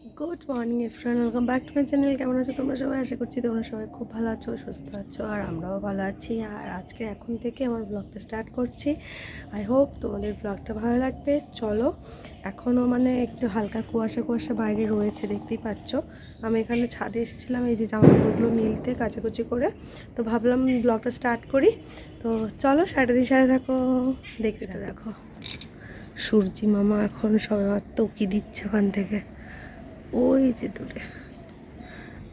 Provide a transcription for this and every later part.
Good morning এফরান welcome back to my channel কেমন আছো তোমরা সবাই? আশা করছি তোমরা সবাই খুব ভালো আছো, সুস্থ আছো, আর আমরাও ভালো আছি। আর আজকে এখন থেকে আমার ব্লগটা স্টার্ট করছি। আই হোপ তোমাদের ব্লগটা ভালো লাগবে। চলো এখনও মানে একটু হালকা কুয়াশা কুয়াশা বাইরে রয়েছে, দেখতেই পাচ্ছ। আমি এখানে ছাদে এসেছিলাম, এই যে জামা কাপড়গুলো মিলতে কাচাকুচি করে। তো ভাবলাম ব্লগটা স্টার্ট করি। তো চলো সাড়ে সারাদিন সাথে থাকো, দেখতে দেখো সূর্যি মামা এখন সবে মাত্র উকি দিচ্ছে ওখান থেকে। ওই যে দূরে।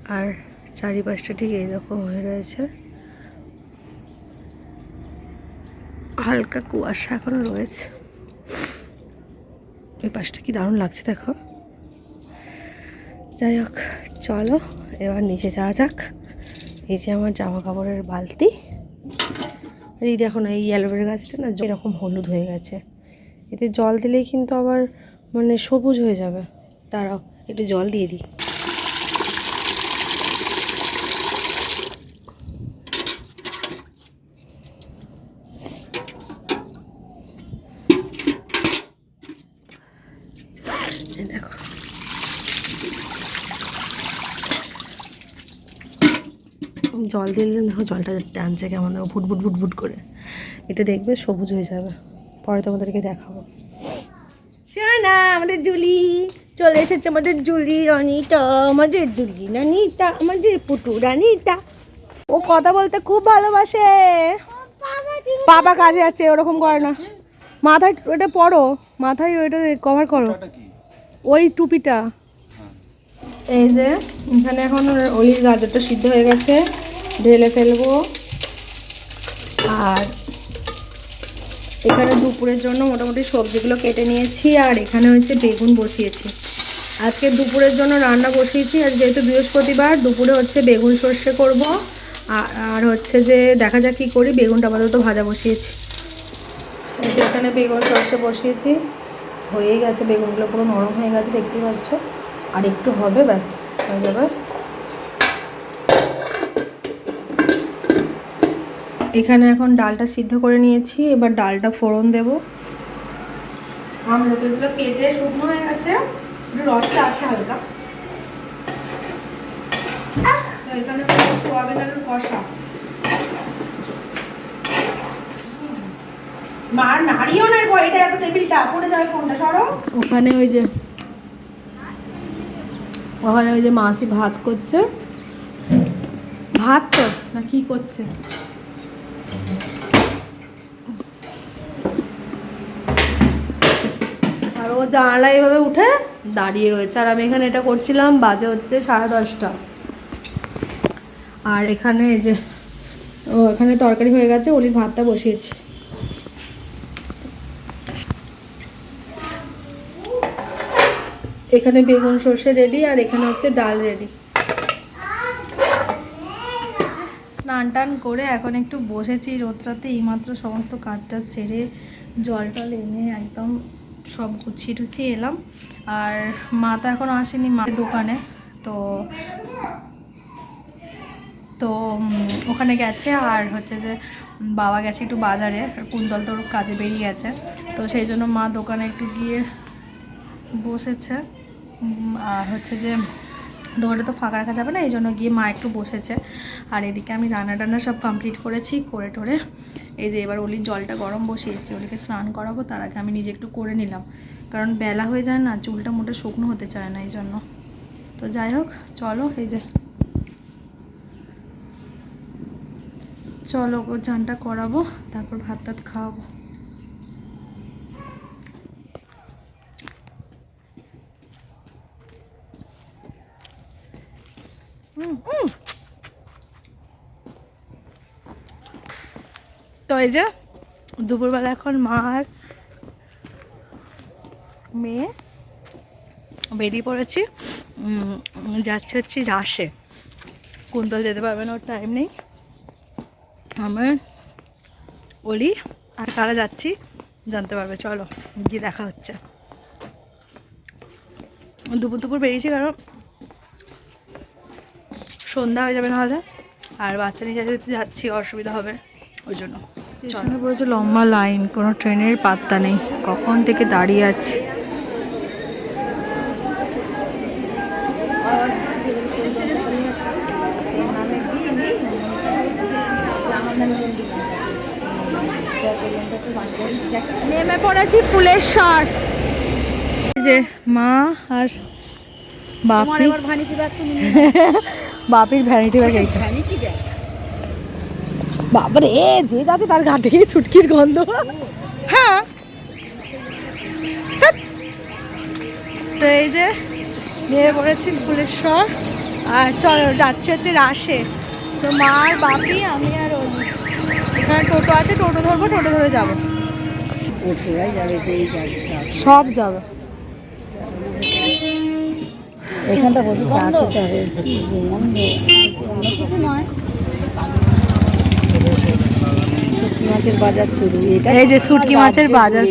আর চারিপাশটা ঠিক এইরকম হয়ে রয়েছে। হালকা কুয়াশা এখনও রয়েছে। ওই পাশটা কি দারুণ লাগছে দেখো। যাই হোক, চলো, এবার নিচে যাওয়া যাক। এই যে আমার জামা কাপড়ের বালতি এই দেখো না, এই অ্যালোভেরা গাছটা না এরকম হলুদ হয়ে গেছে। এতে জল দিলেই কিন্তু আবার মানে সবুজ হয়ে যাবে। দাঁড়াও। একটু জল দিয়ে দিই। দেখো। জল দিলে দেখো জলটা টানছে কেমন, দেখো ফুট ভুট ফুট ভুট করে। এটা দেখবে সবুজ হয়ে যাবে। পরে তোমাদেরকে দেখাবো। শোনা আমাদের জুলি চলে এসেছে আমাদের জুলি রনিতা আমাদের জুলি রানিতা আমাদের পুটু রানিতা। ও কথা বলতে খুব ভালোবাসে। বাবা কাজে আছে ওরকম করে না। মাথায় ওটা পরো মাথায় ওইটা কভার করো। ওই টুপিটা। এই যে এখানে এখন ওই গাজরটা সিদ্ধ হয়ে গেছে ঢেলে ফেলব। আর এখানে দুপুরের জন্য মোটামুটি সবজিগুলো কেটে নিয়েছি আর এখানে হচ্ছে বেগুন বসিয়েছি। আজকে দুপুরের জন্য রান্না বসিয়েছি, আর যেহেতু বৃহস্পতিবার, দুপুরে হচ্ছে বেগুন সর্ষে করব। আর হচ্ছে যে দেখা যাক কী করি, বেগুনটা আপাতত ভাজা বসিয়েছি। এখানে বেগুন সর্ষে বসিয়েছি হয়েই গেছে, বেগুনগুলো পুরো নরম হয়ে গেছে দেখতে পাচ্ছ। আর একটু হবে, ব্যাস, হয়ে যাবে। এখানে এখন ডালটা সিদ্ধ করে নিয়েছি, এবার ডালটা ফোড়ন দেব। আমলকিগুলো কেটে শুকনো হয়ে গেছে। রসটা আছে হালকা। এখানে সোয়াবিন আলুর কষা। মার নাড়িও নাই এটা এত টেবিলটা পড়ে যাবে ফোনটা সরো। ওখানে ওই যে ওখানে ওই যে মাসি ভাত করছে। ভাত তো না কি করছে? আর ও জানালা এইভাবে উঠে দাঁড়িয়ে রয়েছে। আর আমি এখানে এটা করছিলাম, বাজে হচ্ছে সাড়ে দশটা। আর এখানে যে, ও এখানে তরকারি হয়ে গেছে, ওলির ভাতটা বসিয়েছি। এখানে বেগুন সর্ষে রেডি, আর এখানে হচ্ছে ডাল রেডি। স্নান টান করে এখন একটু বসেছি রোদ্রাতে এইমাত্র সমস্ত কাজটা ছেড়ে জল টল এনে একদম সব গুছিয়ে টুছিয়ে এলাম। আর মা তো এখন আসেনি মা দোকানে। তো তো ওখানে গেছে আর হচ্ছে যে, বাবা গেছে একটু বাজারে, আর কুন্তল তোর কাজে বেরিয়ে গেছে। তো সেই জন্য মা দোকানে একটু গিয়ে বসেছে। আর হচ্ছে যে, দোকানটা তো ফাঁকা রাখা যাবে না, এই জন্য গিয়ে মা একটু বসেছে। আর এদিকে আমি রান্না টান্না সব কমপ্লিট করেছি, করে টোরে এই যে এবার অলির জলটা গরম বসিয়েছি ওলিকে স্নান করাবো, তার আগে আমি নিজে একটু করে নিলাম। কারণ বেলা হয়ে যায় না, চুলটা মোটে শুকনো হতে চায় না এই জন্য তো যাই হোক, চলো, এই যে। চলো চানটা করাবো, তারপর ভাত টাত খাওয়াবো। তো এই যে, দুপুরবেলা এখন মার মেয়ে বেরিয়ে পড়েছি। যাচ্ছে হচ্ছে রাসে কুন্তল যেতে পারবে না, ওর টাইম নেই। আমার বলি, আর কারা যাচ্ছি? জানতে পারবে। চলো, গিয়ে দেখা হচ্ছে। দুপুর দুপুর বেরিয়েছি, কারণ সন্ধ্যা হয়ে যাবে নাহলে, আর বাচ্চা নিয়ে যেতে যাচ্ছি, অসুবিধা হবে ওই জন্য। স্টেশনে পড়েছে লম্বা লাইন কোনো ট্রেনের পাত্তা নেই। কখন থেকে দাঁড়িয়ে আছি? পড়েছি ফুলের শর যে মা আর বাপি। বাপির ভ্যানিটি ব্যাগ এইটা। বাবারে এ যে যাচ্ছে তার গা থেকে ছুটকির গন্ধ। হ্যাঁ। তো এই যে নিয়ে পড়েছি ফুলের শর আর চল যাচ্ছে হচ্ছে রাসে তো মা আর বাপি আমি আর এখানে টোটো আছে টোটো ধরবো টোটো ধরে যাব। সব যাবে। এখানটা বসে শুটকি মাছের বাজার শুরু এই যে শুটকি মাছের বাজার।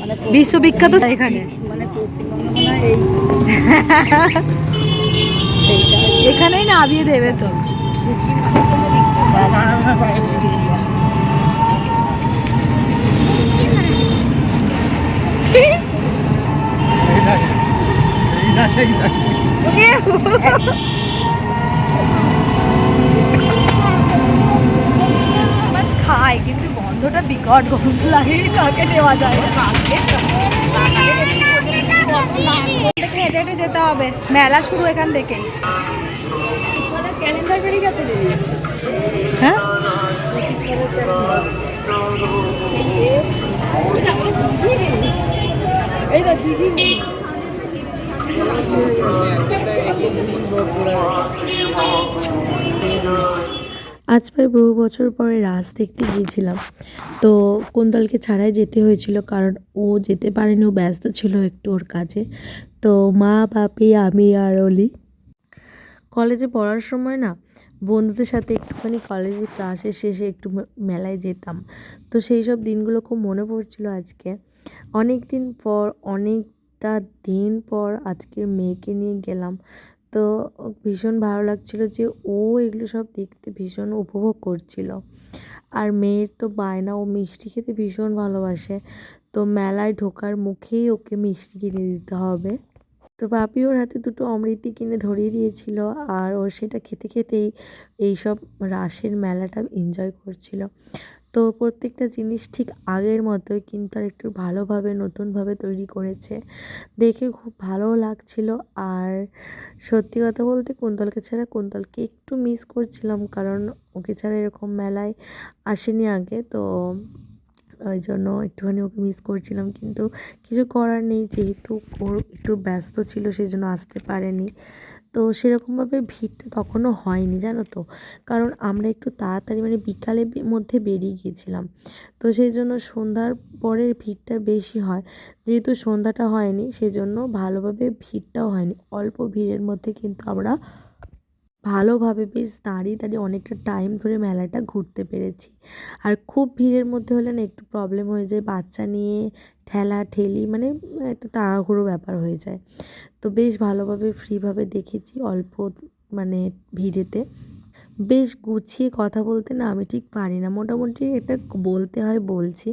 মানে বিশ্ববিখ্যাত এখানেই নামিয়ে দেবে তো। শুটকি মাছের জন্য বিখ্যাত মাছ খায় কিন্তু গন্ধটা বিকট গন্ধ লাগে কাকে নেওয়া যায় হেঁটে হেঁটে যেতে হবে মেলা শুরু এখান থেকে হ্যাঁ আজ প্রায় বহু বছর পরে রাস দেখতে গিয়েছিলাম। তো কুন্তলকে ছাড়াই যেতে হয়েছিল কারণ ও যেতে পারেনি, ও ব্যস্ত ছিল একটু ওর কাজে। তো মা, বাপি, আমি আর অলি। কলেজে পড়ার সময় না বন্ধুদের সাথে একটুখানি কলেজে ক্লাসের শেষে একটু মেলায় যেতাম। তো সেই সব দিনগুলো খুব মনে পড়ছিল আজকে। অনেক দিন পর, অনেকটা দিন পর আজকের মেয়েকে নিয়ে গেলাম। তো ভীষণ ভালো লাগছিল যে ও এগুলো সব দেখতে ভীষণ উপভোগ করছিল। আর মেয়ের তো বায়না, ও মিষ্টি খেতে ভীষণ ভালোবাসে। তো মেলায় ঢোকার মুখেই ওকে মিষ্টি কিনে দিতে হবে। তো বাপি ওর হাতে দুটো অমৃতি কিনে ধরিয়ে দিয়েছিল আর ও সেটা খেতে খেতেই এইসব রাসের মেলাটা এনজয় করছিল। তো প্রত্যেকটা জিনিস ঠিক আগের মতোই কিন্তু আর একটু ভালোভাবে, নতুনভাবে তৈরি করেছে। দেখে খুব ভালোও লাগছিল আর সত্যি কথা বলতে কুন্তলকে ছাড়া কুন্তলকে একটু মিস করছিলাম কারণ ওকে ছাড়া এরকম মেলায় আসেনি আগে। তো ওই জন্য একটুখানি ওকে মিস করছিলাম, কিন্তু কিছু করার নেই, যেহেতু ওর একটু ব্যস্ত ছিল সেই জন্য আসতে পারেনি। তো সেরকমভাবে ভিড়টা তখনও হয়নি, জানো তো। কারণ আমরা একটু তাড়াতাড়ি মানে বিকালের মধ্যে বেরিয়ে গিয়েছিলাম। তো সেই জন্য সন্ধ্যার পরের ভিড়টা বেশি হয়। যেহেতু সন্ধ্যাটা হয়নি, সেজন্য ভালোভাবে ভিড়টাও হয়নি। অল্প ভিড়ের মধ্যে কিন্তু আমরা ভালোভাবে বেশ দাঁড়িয়ে দাঁড়িয়ে অনেকটা টাইম ধরে মেলাটা ঘুরতে পেরেছি। আর খুব ভিড়ের মধ্যে হলে না একটু প্রবলেম হয়ে যায়, বাচ্চা নিয়ে ঠেলা, ঠেলি মানে একটা তাড়াহুড়ো ব্যাপার হয়ে যায়। তো বেশ ভালোভাবে ফ্রিভাবে দেখেছি অল্প মানে ভিড়েতে। বেশ গুছিয়ে কথা বলতে না আমি ঠিক পারি না। মোটামুটি এটা বলতে হয়, বলছি।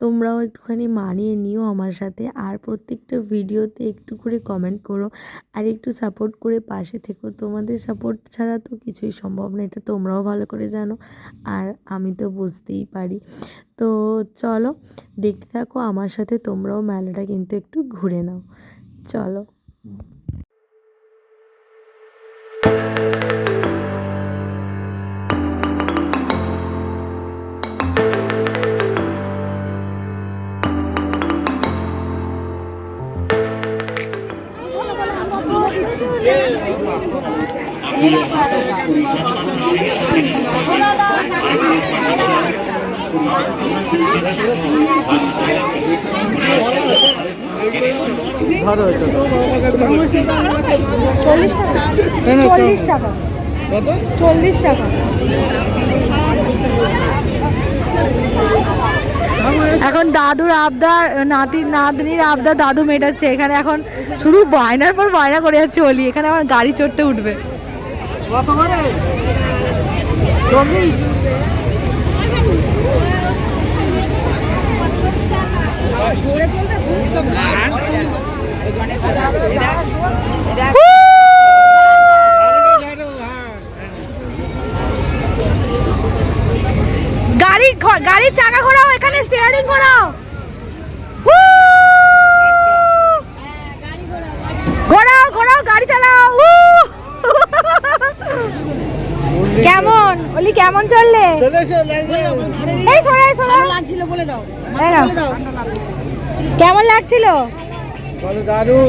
তোমরাও একটুখানি মানিয়ে নিও আমার সাথে। আর প্রত্যেকটা ভিডিওতে একটু করে কমেন্ট করো আর একটু সাপোর্ট করে পাশে থেকো। তোমাদের সাপোর্ট ছাড়া তো কিছুই সম্ভব না, এটা তোমরাও ভালো করে জানো আর আমি তো বুঝতেই পারি। তো চলো, দেখতে থাকো আমার সাথে, তোমরাও মেলাটা কিন্তু একটু ঘুরে নাও। চলো। চল্লিশ টাকা। চল্লিশ টাকা। চল্লিশ টাকা। এখন দাদুর আবদার নাতি নাতনির আবদার দাদু মেটাচ্ছে। এখানে এখন শুধু বায়নার পর বায়না করে যাচ্ছে অলি। এখানে আমার গাড়ি চড়তে উঠবে। গাড়ির গাড়ির চাকা ঘোরাও, এখানে স্টিয়ারিং ঘোরাও। ঘোরাও ঘোরাও, গাড়ি চালাও কেমন? কেমন চললে? এই সরে সরে। লাগছিল বলে দাও কেমন লাগছিল? দারুণ।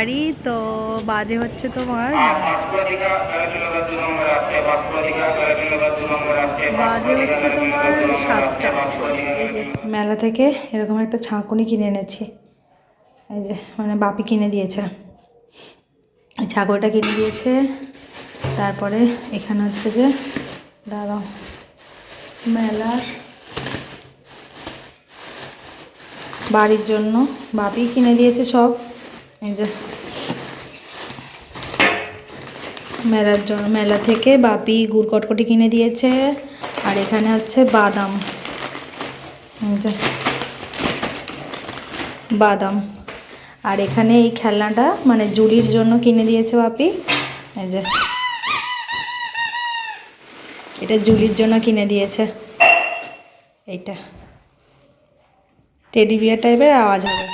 বাড়ি, তো বাজে হচ্ছে তোমার? বাজে হচ্ছে তোমার সাতটা। এই যে মেলা থেকে এরকম একটা ছাঁকুনি কিনে এনেছি। এই যে মানে বাপি কিনে দিয়েছে। এই ছাগলটা কিনে দিয়েছে। তারপরে এখানে হচ্ছে যে, দাঁড়াও, মেলার বাড়ির জন্য বাপি কিনে দিয়েছে সব। এই যে মেলার জন্য মেলা থেকে বাপি গুড় কটকটি কিনে দিয়েছে। আর এখানে হচ্ছে বাদাম। বাদাম। আর এখানে এই খেলনাটা মানে জুলির জন্য কিনে দিয়েছে বাপি। এই যে এটা জুলির জন্য কিনে দিয়েছে। এইটা। টেডি বিয়ার টাইপের আওয়াজ হবে।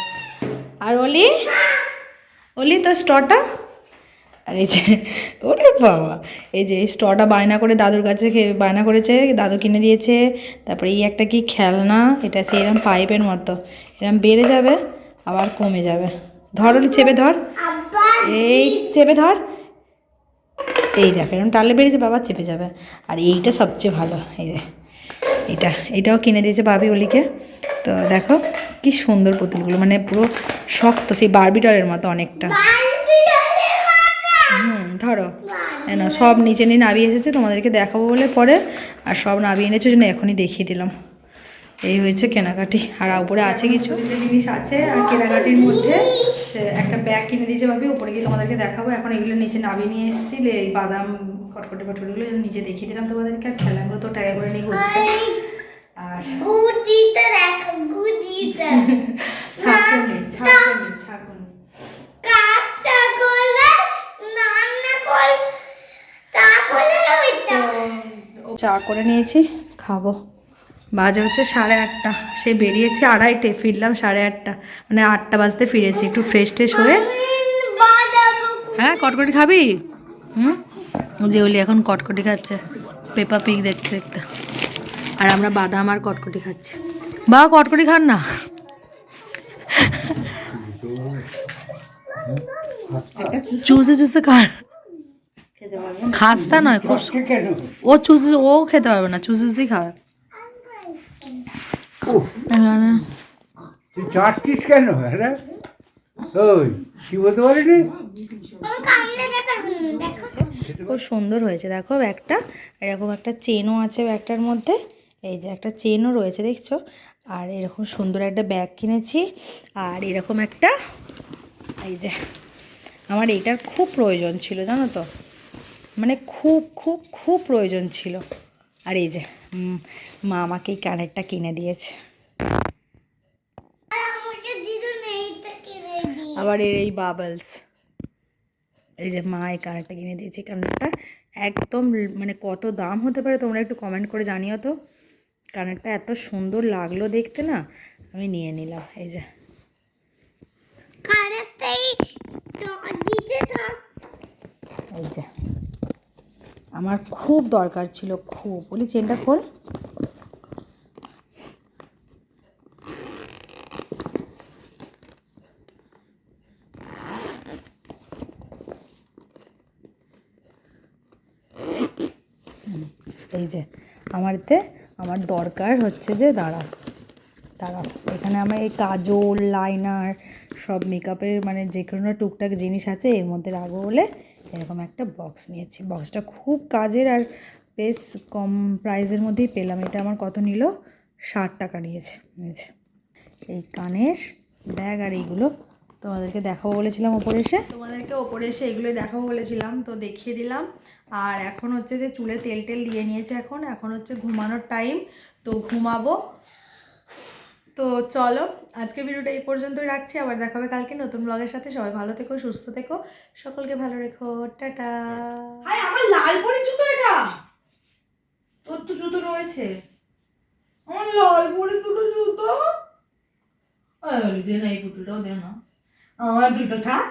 আর অলি? অলি তোর স্টটা? আর এই যে, ওরে বাবা। এই যে, এই স্টটা বায়না করে দাদুর কাছে বায়না করেছে, দাদু কিনে দিয়েছে। তারপরে এই একটা কি খেলনা, এটা সেরকম পাইপের মতো। এরকম বেড়ে যাবে, আবার কমে যাবে। ধর ওলি, চেপে ধর। এই, চেপে ধর। এই দেখ এরকম টালে বেড়ে যাবে, আবার চেপে যাবে। আর এইটা সবচেয়ে ভালো, এই যে। এটা, এটাও কিনে দিয়েছে ভাবি অলিকে। তো দেখো কি সুন্দর পুতুলগুলো মানে পুরো শক্ত, সেই বারবি ডলের মতো অনেকটা। হুম, ধরো। না সব নিচে নিয়ে নাবিয়ে এসেছে, তোমাদেরকে দেখাবো বলে পরে, আর সব নাবিয়ে এনেছে জন্য এখনই দেখিয়ে দিলাম। এই হয়েছে কেনাকাটি। আর উপরে আছে কিছু? জিনিস আছে আর কেনাকাটির মধ্যে একটা ব্যাগ কিনে দিয়েছে ভাবি উপরে গিয়ে তোমাদেরকে দেখাবো। এখন এগুলো নিচে নাবিয়ে নিয়ে এসেছি এই বাদাম কটকটি ফটকটিগুলো এগুলো নিচে দেখিয়ে দিলাম তোমাদেরকে। আর খেলাগুলো তো টাকা করে নিয়ে ঘুরছে। আর চা করে নিয়েছি খাব। বাজে হচ্ছে সাড়ে আটটা। সে বেরিয়েছে আড়াইটে ফিরলাম সাড়ে আটটা। মানে আটটা বাজতে ফিরেছি একটু ফ্রেশ ট্রেশ হয়ে। হ্যাঁ কটকটি খাবি? হুম? যে ওলি এখন কটকটি খাচ্ছে পেপা পিক দেখতে দেখতে। আর আমরা বাদাম আর কটকটি খাচ্ছি। বাবা কটকটি খান না। চুষে চুষে খান খাস্তা নয় খুব ও চুষে ও খেতে পারবে না চুষে চুষেই খাবে। চাটছিস কেন? হ্যাঁ? ওই, কি বলতে পারিনি? খুব সুন্দর হয়েছে। দেখো ব্যাগটা, এরকম একটা চেনও আছে ব্যাগটার মধ্যে। এই যে একটা চেনও রয়েছে, দেখছ? আর এরকম সুন্দর একটা ব্যাগ কিনেছি। আর এরকম একটা, এই যে, আমার এইটার খুব প্রয়োজন ছিল, জানো তো? মানে খুব খুব খুব প্রয়োজন ছিল। আর এই যে মা আমাকে এই কানেরটা কিনে দিয়েছে। আবার এর এই বাবলস এই যে মা এই কানেরটা কিনে দিয়েছে কানেরটা একদম মানে কত দাম হতে পারে তোমরা একটু কমেন্ট করে জানিও তো। কানেরটা এত সুন্দর লাগল দেখতে না আমি নিয়ে নিলাম এই যে। এই যে। আমার খুব দরকার ছিল, খুব। বলি চেনটা খোল। এই যে, আমারতে আমার দরকার হচ্ছে যে দাঁড়া দাঁড়া এখানে আমার এই কাজল লাইনার সব মেকআপের মানে যে কোনো টুকটাক জিনিস আছে, এর মধ্যে রাখব বলে এরকম একটা বক্স নিয়েছি। বক্সটা খুব কাজের আর বেশ কম প্রাইসের মধ্যেই পেলাম। এটা আমার কত নিল? ষাট টাকা নিয়েছে। নিয়েছে। এই কানের ব্যাগ আর এইগুলো তোমাদেরকে দেখাবো বলেছিলাম ওপরে এসে। তোমাদেরকে ওপরে এসে এগুলোই দেখাবো বলেছিলাম। তো দেখিয়ে দিলাম। আর এখন হচ্ছে যে চুলে তেল টেল দিয়ে নিয়েছে এখন। এখন হচ্ছে ঘুমানোর টাইম তো ঘুমাবো। তো চলো আজকে ভিডিওটা এই পর্যন্তই রাখছি। আবার দেখাবে কালকে নতুন ব্লগের সাথে। সবাই ভালো থেকো সুস্থ থেকো। সকলকে ভালো রেখো। টাটা। হাই আমার লাল পরে জুতো এটা! তোর তো জুতো রয়েছে। আমার লাল পরে দুটো জুতো? আরে দে না এই পুতুলটাও দে না। আমার দুটো থাক।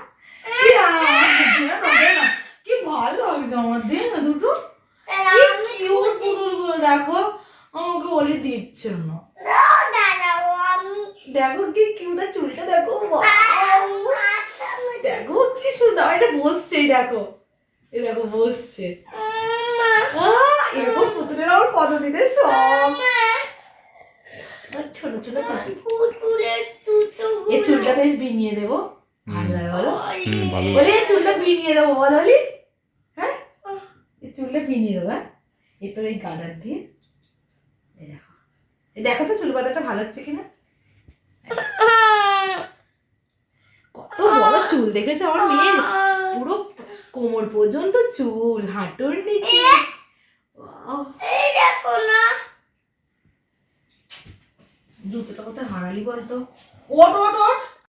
কি আমার দে না, না। কি ভালো লাগছে আমার। দে না দুটো। কি কিউট পুতুলগুলো দেখো। আমাকে বলে দিচ্ছে না। দেখো কি কিউট চুলটা দেখো! দেখো কি সুন্দর এটা বসছে এই দেখো। এই দেখো বসছে। এরকম পুতুলের আমার কতদিনের সব আর ছোট ছোট এই চুলটা বেশ বিনিয়ে দেবো। ভালো লাগে বলো। বলে এই চুলটা বিনিয়ে দেবো বল বলি। হ্যাঁ? এই চুলটা বিনিয়ে দেবো হ্যাঁ? এই তোর এই গার্ডার দিয়ে। দেখো। এই দেখো তো চুল বাঁধাটা ভালো হচ্ছে কিনা? কত বড় চুল দেখেছ আমার মেয়ের? পুরো কোমর পর্যন্ত চুল হাঁটুর নিচে। জুতোটা কোথায় হারালি বলতো? ওট ওট ওট!